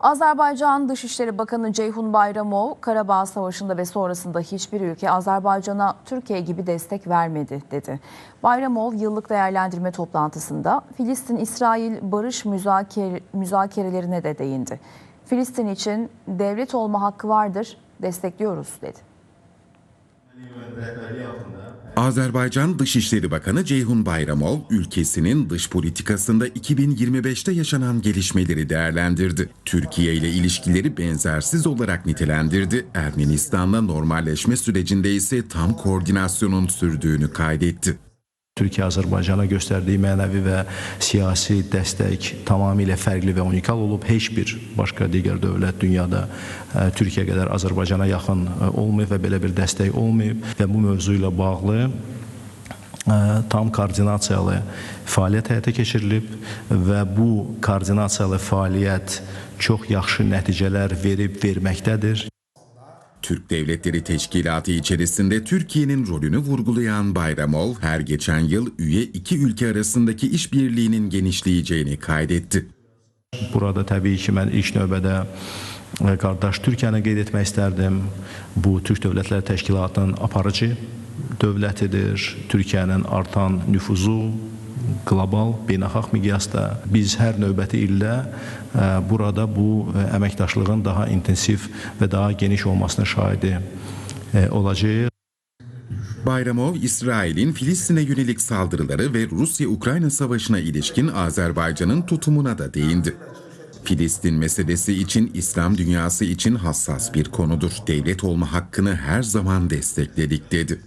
Azerbaycan Dışişleri Bakanı Ceyhun Bayramov, Karabağ Savaşı'nda ve sonrasında hiçbir ülke Azerbaycan'a Türkiye gibi destek vermedi dedi. Bayramov yıllık değerlendirme toplantısında Filistin-İsrail barış müzaker- müzakerelerine de değindi. Filistin için devlet olma hakkı vardır, destekliyoruz dedi. Azerbaycan Dışişleri Bakanı Ceyhun Bayramov, ülkesinin dış politikasında 2025'te yaşanan gelişmeleri değerlendirdi. Türkiye ile ilişkileri benzersiz olarak nitelendirdi. Ermenistan'la normalleşme sürecinde ise tam koordinasyonun sürdüğünü kaydetti. Türkiyə Azərbaycana göstərdiyi mənəvi və siyasi dəstək tamamilə fərqli və unikal olub. Heç bir başqa digər dövlət dünyada ə, Türkiyə qədər Azərbaycana yaxın ə, olmayıb və belə bir dəstək olmayıb və bu mövzu ilə bağlı ə, tam koordinasiyalı fəaliyyət həyata keçirilib və bu koordinasiyalı fəaliyyət çox yaxşı nəticələr verib verməkdədir. Türk Devletleri Teşkilatı içerisinde Türkiye'nin rolünü vurgulayan Bayramov, her geçen yıl üye iki ülke arasındaki işbirliğinin genişleyeceğini kaydetti. Burada təbii ki, mən ilk növbədə e, qardaş Türkiyəni qeyd etmək. Bu Türk Dövlətləri Təşkilatının aparıcı dövlətidir. Türkiyənin artan nüfuzu qlobal, beynəlxalq miqyasda biz hər növbəti ildə e, burada bu e, əməkdaşlığın daha intensiv və daha geniş olmasına şahidi e, olacağıq. Bayramov, İsrail'in Filistin'e yönelik saldırıları ve Rusya-Ukrayna savaşına ilişkin Azerbaycan'ın tutumuna da değindi. Filistin meselesi için İslam dünyası için hassas bir konudur. Devlet olma hakkını her zaman destekledik dedi.